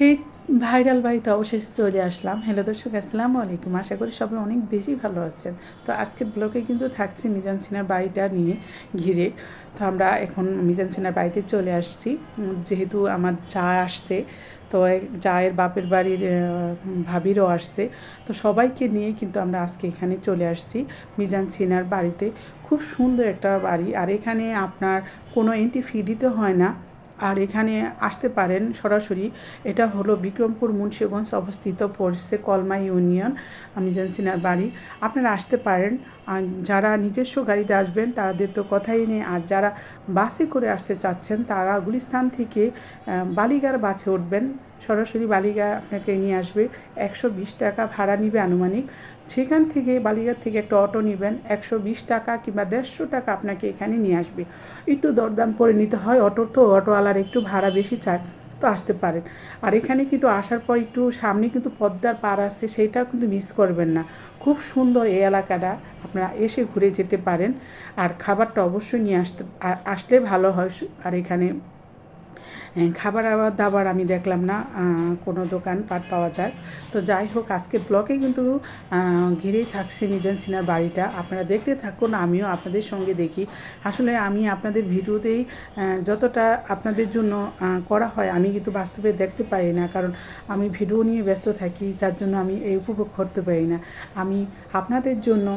সেই ভাইরাল বাড়িতে অবশেষে চলে আসলাম। হ্যালো দর্শক, আসসালামু আলাইকুম। আশা করি সবাই অনেক বেশি ভালো আছেন। তো আজকের ব্লগে কিন্তু থাকছি মিজান সিনার বাড়িটা নিয়ে ঘিরে। তো আমরা এখন মিজান সিনার বাড়িতে চলে আসছি। যেহেতু আমার যা আসছে, তো জায়ের বাপের বাড়ির ভাবিরও আসছে। তো সবাইকে নিয়ে কিন্তু আমরা আজকে এখানে চলে আসছি মিজান সিনার বাড়িতে। খুব সুন্দর একটা বাড়ি। আর এখানে আপনার কোনো এন্ট্রি ফি দিতে হয় না। আর এখানে আসতে পারেন সরাসরি। এটা হলো বিক্রমপুর মুন্সিগঞ্জ অবস্থিত পড়ছে কলমা ইউনিয়ন, আমি সিনার বাড়ি। আপনারা আসতে পারেন। আর যারা নিজস্ব গাড়িতে আসবেন, তাদের তো কথাই নেই। আর যারা বাসে করে আসতে চাচ্ছেন, তারা গুলিস্তান থেকে বালিগার বাসে উঠবেন। সরাসরি বালিগা আপনাকে নিয়ে আসবে। একশো বিশ টাকা ভাড়া নিবে আনুমানিক। সেখান থেকে, বালিগার থেকে একটা অটো নেবেন। একশো বিশ টাকা কিংবা দেড়শো টাকা আপনাকে এখানে নিয়ে আসবে। একটু দরদাম করে নিতে হয়। অটোর তো অটোওয়ালার একটু ভাড়া বেশি চায় তো আসতে পারেন। আর এখানে কিন্তু আসার পর একটু সামনে কিন্তু পদ্মার পাড় আছে সেইটাও কিন্তু মিস করবেন না। খুব সুন্দর এই এলাকাটা, আপনারা এসে ঘুরে যেতে পারেন। আর খাবারটা অবশ্যই নিয়ে আসতে আসলে ভালো হয়। আর এখানে খাবার আবার দাবার আমি দেখলাম না কোনো দোকান পাট পাওয়া যায়। তো যাই হোক, আজকে ব্লকে কিন্তু ঘিরেই থাকছে মিজান সিনার বাড়িটা। আপনারা দেখতে থাকুন, আমিও আপনাদের সঙ্গে দেখি। আসলে আমি আপনাদের ভিডিওতেই যতটা আপনাদের জন্য করা হয়, আমি কিন্তু বাস্তবে দেখতে পারি না। কারণ আমি ভিডিও নিয়ে ব্যস্ত থাকি, যার জন্য আমি এই উপভোগ করতে পারি না। আমি আপনাদের জন্য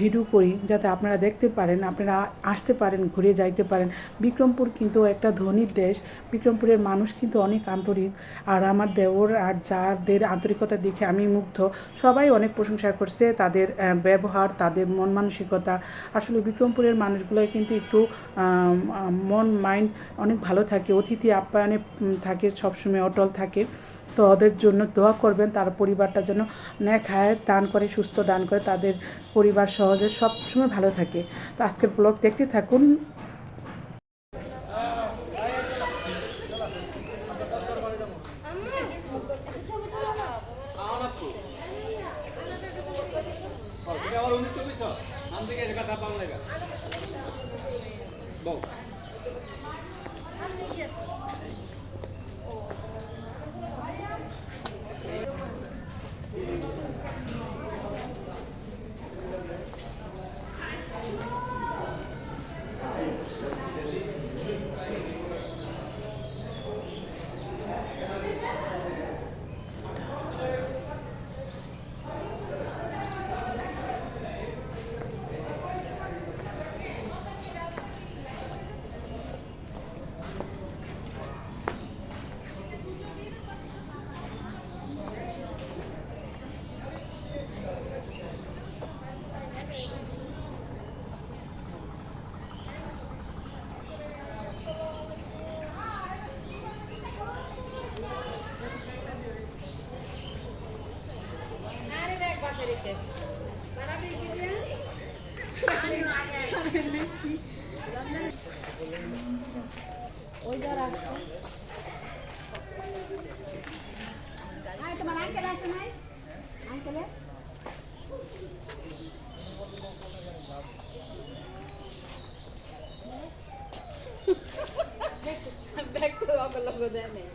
ভিডিও করি যাতে আপনারা দেখতে পারেন, আপনারা আসতে পারেন, ঘুরে যাইতে পারেন। বিক্রমপুর কিন্তু একটা ধনীর দেশ। বিক্রমপুরের মানুষ কিন্তু অনেক আন্তরিক। আর আমার দেওর আর যাদের আন্তরিকতা দেখে আমি মুগ্ধ, সবাই অনেক প্রশংসা করছে তাদের ব্যবহার, তাদের মন মানসিকতা। আসলে বিক্রমপুরের মানুষগুলো কিন্তু একটু মন, মাইন্ড অনেক ভালো থাকে। অতিথি আপ্যায়নে থাকে, সবসময় অটল থাকে। তো ওদের জন্য দোয়া করবেন তার পরিবারটা যেন ন্যাক খায় দান করে সুস্থ দান করে তাদের পরিবার সহজে সবসময় ভালো থাকে তো আজকের ব্লগ দেখতে থাকুন তুমি আবার উনিশশো বুঝছ নাম থেকে এসে কথা পাম লাগা বউ তোমার আঙ্কেল আসে নাই আঙ্কেলে দেখতে অগলগ দেয় নেই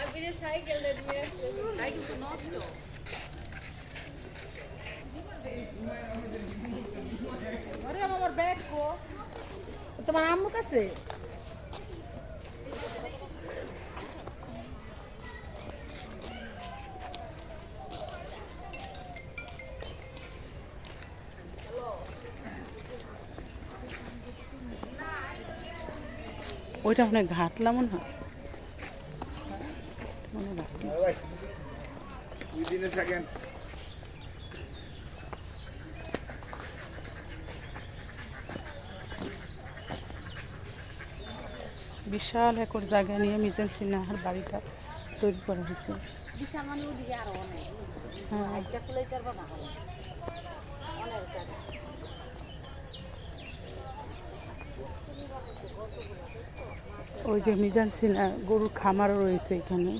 আমি যে সাইকেল দিয়ে সাইকেল তো নষ্ট আরে আমার ব্যাগ কো আম্মু ওইটা ঘাটলাম মনে হয়। মনে হয় বিশাল একর জায়গা নিয়ে মিজান সিনহার বাড়িটা তৈরি করা হয়েছে। হ্যাঁ। ওই যে মিজান সিনহা গরুর খামারও রয়েছে এখানে।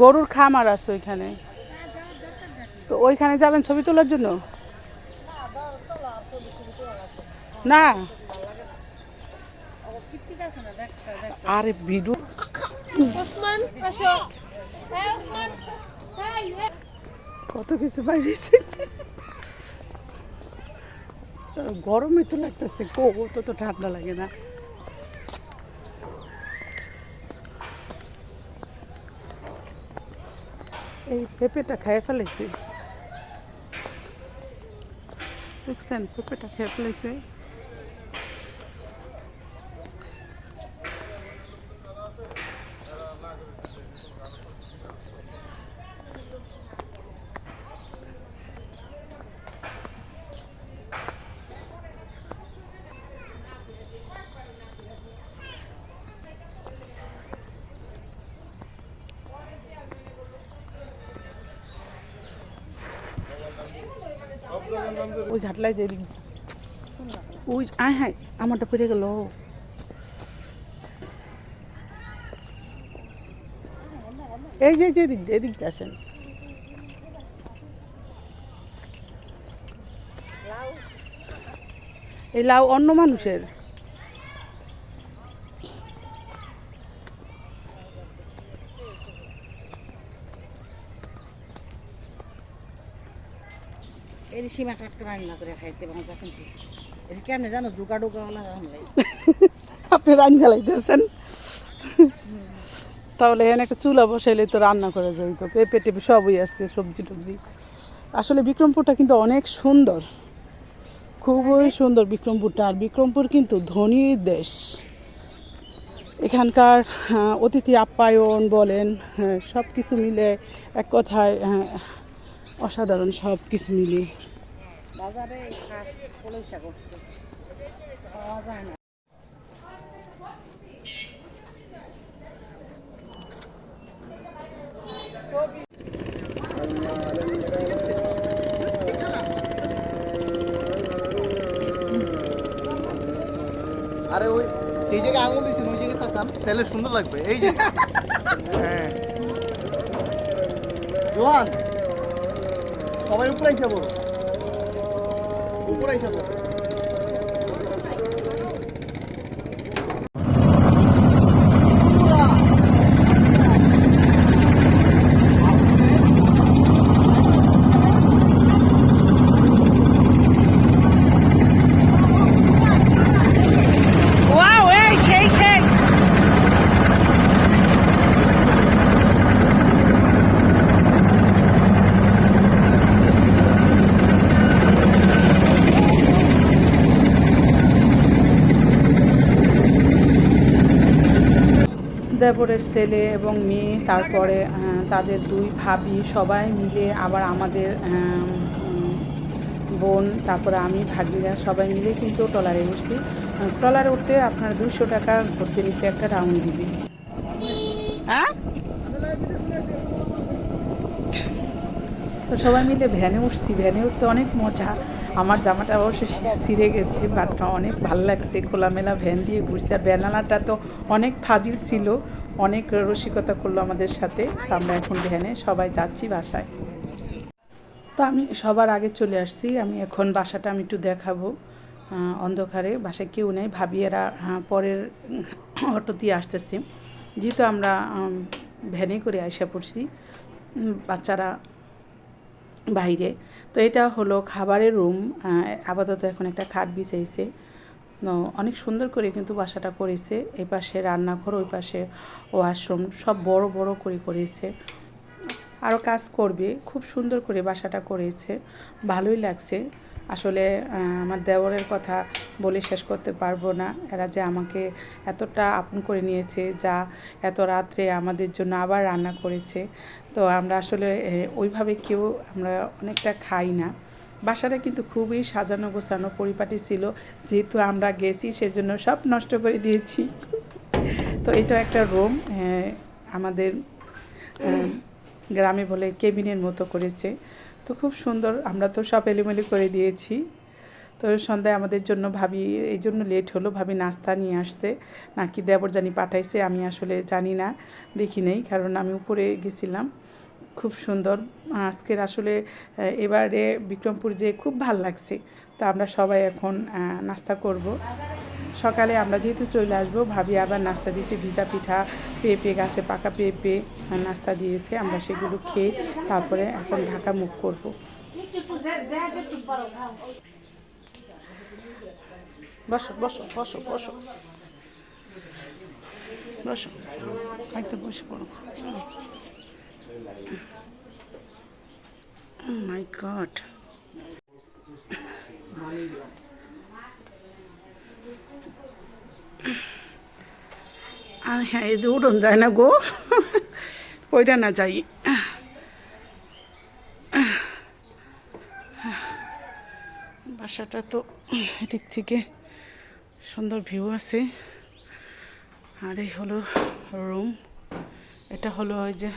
গরুর খামার আছে ওইখানে। তো ওইখানে যাবেন ছবি তোলার জন্য? না। আরে ভিডিও হ্যাঁ ওসমান। হাই কত কিছু বাইরেছে গরমে তো লাগতেছে কো তো তো ঠান্ডা লাগে না। এই পেঁপেটা খেয়ে ফেলেছি। দেখছেন পেঁপেটা খেয়ে ফেলেছে। ওই ঘাটলায় যে ওই আয় হ্যাঁ আমারটা পড়ে গেল। এই যে যে দিক এদিক আসেন। এই লাউ অন্য মানুষের। এর সীমা কাটকে রান্না করে খাইতে এর জানো ডুকা ডুকা ওলা আপনি রান্না লাইতেছেন তাহলে এখানে একটা চুলা বসাইলে তো রান্না করা যায় তো পেঁপে টেপে সবই আসছে সবজি টবজি। আসলে বিক্রমপুরটা কিন্তু অনেক সুন্দর। খুবই সুন্দর বিক্রমপুরটা আর বিক্রমপুর কিন্তু ধনী দেশ। এখানকার অতিথি আপ্যায়ন বলেন হ্যাঁ, সব কিছু মিলে এক কথায় হ্যাঁ, অসাধারণ সব কিছু মিলিয়ে। বাজারে পয়সা করছে পাওয়া যায় না। আরে ওই যে জায়গায় আঙুল দিয়েছেন, ওই জায়গায় তাকান, তাহলে সুন্দর লাগবে। এই যে। হ্যাঁ। সবাই উপরে যাব উপরে যাব ওয়াও এই সেই সেই দেবরের ছেলে এবং মেয়ে, তারপরে তাদের দুই ভাবি সবাই মিলে আবার আমাদের বোন, তারপরে আমি ভাগিরা সবাই মিলে কিন্তু ট্রলারে উঠছি। ট্রলারে উঠতে আপনার দুশো টাকা ভর্তি নিচ্ছে একটা রাউন্ড দিবি। হ্যাঁ? তো সবাই মিলে ভ্যানে উঠছি, ভ্যানে উঠতে অনেক মজা। আমার জামাটা অবশ্য ছিঁড়ে গেছে বাট অনেক ভালো লাগছে। খোলামেলা ভ্যান দিয়ে ঘুরছি। আর ভ্যানালাটা তো অনেক ফাজিল ছিল, অনেক রসিকতা করল আমাদের সাথে। আমরা এখন ভ্যানে সবাই যাচ্ছি বাসায়। তো আমি সবার আগে চলে আসছি। আমি এখন বাসাটা আমি একটু দেখাবো অন্ধকারে। বাসায় কেউ নেই। ভাবি এরা পরের অটো দিয়ে আসতেছে। যেহেতু আমরা ভ্যানে করে আইসা পড়ছি বাচ্চারা বাইরে। তো এটা হলো খাবারের রুম আপাতত এখন একটা খাট বিছাইছে। অনেক সুন্দর করে কিন্তু বাসাটা করেছে। এই পাশে রান্নাঘর, ওই পাশে ওয়াশরুম সব বড় বড় করে করেছে। আরও কাজ করবে, খুব সুন্দর করে বাসাটা করেছে। ভালোই লাগছে। আসলে আমার দেওরের কথা বলে শেষ করতে পারব না। এরা যে আমাকে এতটা আপন করে নিয়েছে, যা এত রাত্রে আমাদের জন্য আবার রান্না করেছে। তো আমরা আসলে ওইভাবে কেউ আমরা অনেকটা খাই না। বাসাটা কিন্তু খুবই সাজানো গোছানো, পরিপাটি ছিল। যেহেতু আমরা গেছি, সেজন্য সব নষ্ট করে দিয়েছি। তো এটা একটা রুম আমাদের গ্রামে বলে কেবিনের মতো করেছে। তো খুব সুন্দর, আমরা তো সব এলিমেলি করে দিয়েছি। তো সন্ধ্যায় আমাদের জন্য ভাবি, এই জন্য লেট হলো, ভাবি নাস্তা নিয়ে আসতে। নাকি দেবর জানি পাঠাইছে, আমি আসলে জানি না, দেখি নেই, কারণ আমি উপরে গেছিলাম। খুব সুন্দর। আজকের আসলে এবারে বিক্রমপুর যে খুব ভালো লাগছে, তো আমরা সবাই এখন নাস্তা করব। সকালে আমরা যেহেতু চলে আসব, ভাবি আবার নাস্তা দিয়েছে, ভিজা পিঠা, পেঁপে গাছে পাকা পেঁপে নাস্তা দিয়েছে। আমরা সেগুলো খেয়ে তারপরে এখন ঢাকা মুখ করব। বসো বসো বসো বসো। বসো একদম বসে পড়ো। মাই গড হ্যাঁ এই উড়ন যায় না গো। ওইটা না যাই। বাসাটা তো এদিক থেকে সুন্দর ভিউ আছে। আর এই হলো রুম এটা হলো ওই যে,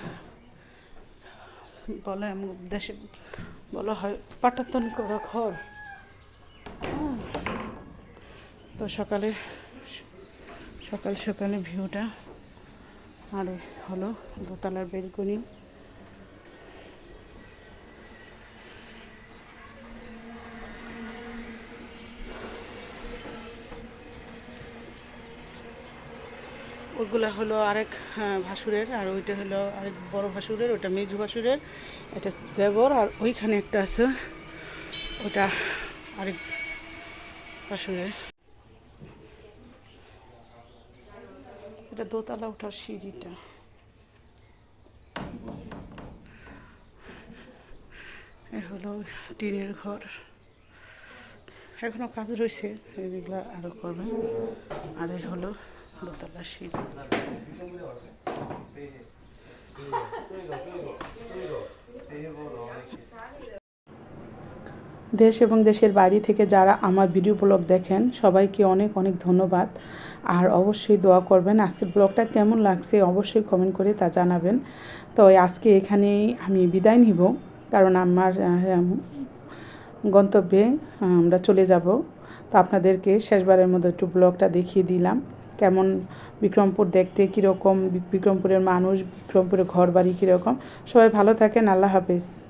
বলে দেশে বলা হয় পাটাতন করা ঘর। তো সকালে, সকাল সকালে ভিউটা। আর হলো দোতলার বেলকনি ওইগুলো হলো আরেক হ্যাঁ, ভাসুরের আর ওইটা হলো আরেক বড় ভাসুরের ওটা মেজু ভাসুরের। এটা দেবর আর ওইখানে একটা আছে ওটা আরেক ভাসুরের। এটা দোতলা ওঠার সিঁড়িটা। এ হলো টিনের ঘর। এখনও কাজ রয়েছে এগুলো আরও করবে। আর এই হলো দেশ এবং দেশের বাইরে থেকে যারা আমার ভিডিও ব্লগ দেখেন, সবাইকে অনেক অনেক ধন্যবাদ। আর অবশ্যই দোয়া করবেন, আজকের ব্লগটা কেমন লাগছে অবশ্যই কমেন্ট করে তা জানাবেন। তো আজকে এখানেই আমি বিদায় নিব, কারণ আমার গন্তব্যে আমরা চলে যাব। তো আপনাদেরকে শেষবারের মতো একটু ব্লগটা দেখিয়ে দিলাম। কেমন বিক্রমপুর দেখতে কীরকম বিক্রমপুরের মানুষ, বিক্রমপুরের ঘর বাড়ি কীরকম। সবাই ভালো থাকেন, আল্লাহ হাফেজ।